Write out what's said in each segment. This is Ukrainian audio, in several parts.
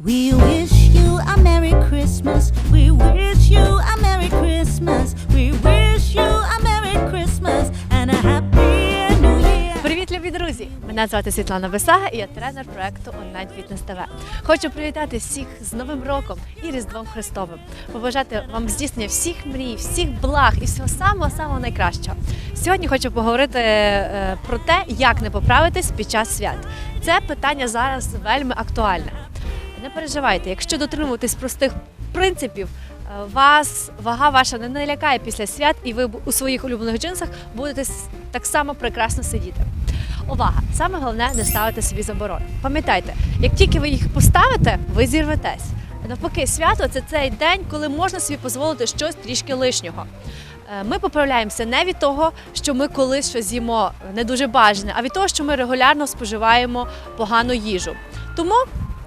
We wish you a Merry Christmas. We wish you a Merry Christmas. We wish you a Merry Christmas and a Happy. Привіт, любі друзі! Мене звати Світлана Бесага і я тренер проекту Онлайн Фітнес ТВ. Хочу привітати всіх з Новим роком і Різдвом Христовим. Побажати вам здійснення всіх мрій, всіх благ і всього самого самого найкращого. Сьогодні хочу поговорити е, про те, як не поправитись під час свят. Це питання зараз вельми актуальне. Не переживайте, якщо дотримуватись простих принципів, е, вас вага ваша не налякає після свят, і ви у своїх улюблених джинсах будете так само прекрасно сидіти. Увага! Саме головне не ставити собі заборон. Пам'ятайте, як тільки ви їх поставите, ви зірветесь. Навпаки, свято це цей день, коли можна собі дозволити щось трішки лишнього. Е, Ми поправляємося не від того, що ми колись щось з'їмо не дуже бажане, а від того, що ми регулярно споживаємо погану їжу. Тому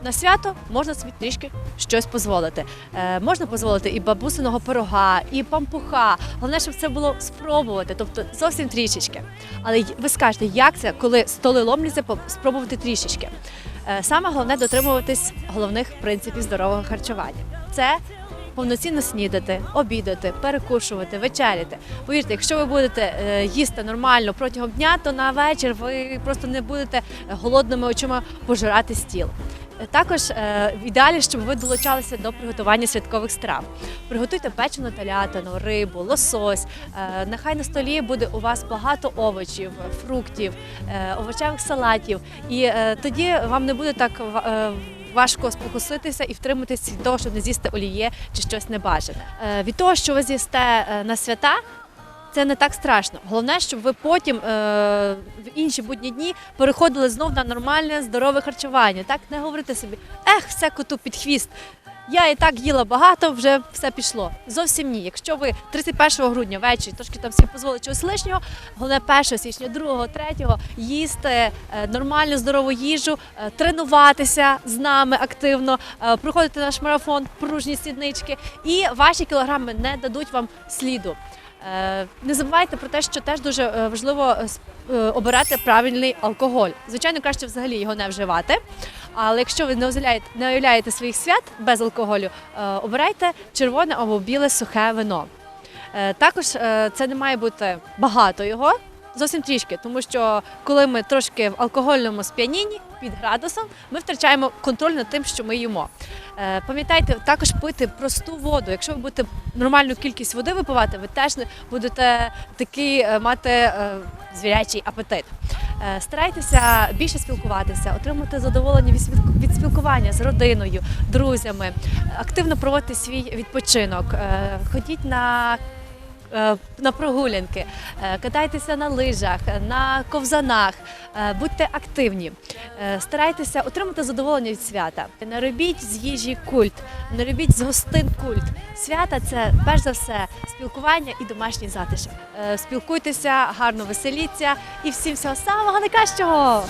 на свято можна собі трішки щось дозволити. Е, можна дозволити і бабусиного пирога, і пампуха. Головне, щоб це було спробувати, тобто зовсім трішечки. Але ви скажете, як це, коли столи ломляться, спробувати трішечки. Е, саме головне дотримуватись головних принципів здорового харчування. Це повноцінно снідати, обідати, перекушувати, вечеряти. Повірте, якщо ви будете е, їсти нормально протягом дня, то на вечір ви просто не будете голодними очима пожирати стіл. Е, Також е, в ідеалі, щоб ви долучалися до приготування святкових страв. Приготуйте печену телятину, рибу, лосось. Е, Нехай на столі буде у вас багато овочів, фруктів, е, овочевих салатів. І е, тоді вам не буде так ва- е, важко спокуситися і втриматися від того, щоб не з'їсти оліє чи щось небажане. Е, Від того, що ви з'їсте е, на свята. Це не так страшно. Головне, щоб ви потім е, в інші будні дні переходили знов на нормальне здорове харчування. Так не говорити собі, ех, все коту під хвіст. Я і так їла багато, вже все пішло. Зовсім ні. Якщо ви 31 грудня ввечері трошки там собі дозволили чогось лишнього, головне 1 січня, 2, 3 їсти е, нормальну здорову їжу, е, тренуватися з нами активно, е, проходити наш марафон, пружні сіднички, і ваші кілограми не дадуть вам сліду. Е, Не забувайте про те, що теж дуже е, важливо е, обирати правильний алкоголь. Звичайно, краще взагалі його не вживати. Але якщо ви не уявляєте, не уявляєте своїх свят без алкоголю, обирайте червоне або біле сухе вино. Також це не має бути багато його, зовсім трішки, тому що коли ми трошки в алкогольному сп'янінні під градусом, ми втрачаємо контроль над тим, що ми їмо. Е, Пам'ятайте, також пити просту воду. Якщо ви будете нормальну кількість води випивати, ви теж не будете такий е, мати е, звірячий апетит. Старайтеся більше спілкуватися, отримати задоволення від спілку- спілкування з родиною, друзями, активно проводити свій відпочинок, ходіть на на прогулянки, е, катайтеся на лижах, на ковзанах, е, будьте активні, Е, старайтеся отримати задоволення від свята. Не робіть з їжі культ, не робіть з гостин культ. Свята це перш за все спілкування і домашній затишок. Е, Спілкуйтеся, гарно веселіться і всім всього самого найкращого!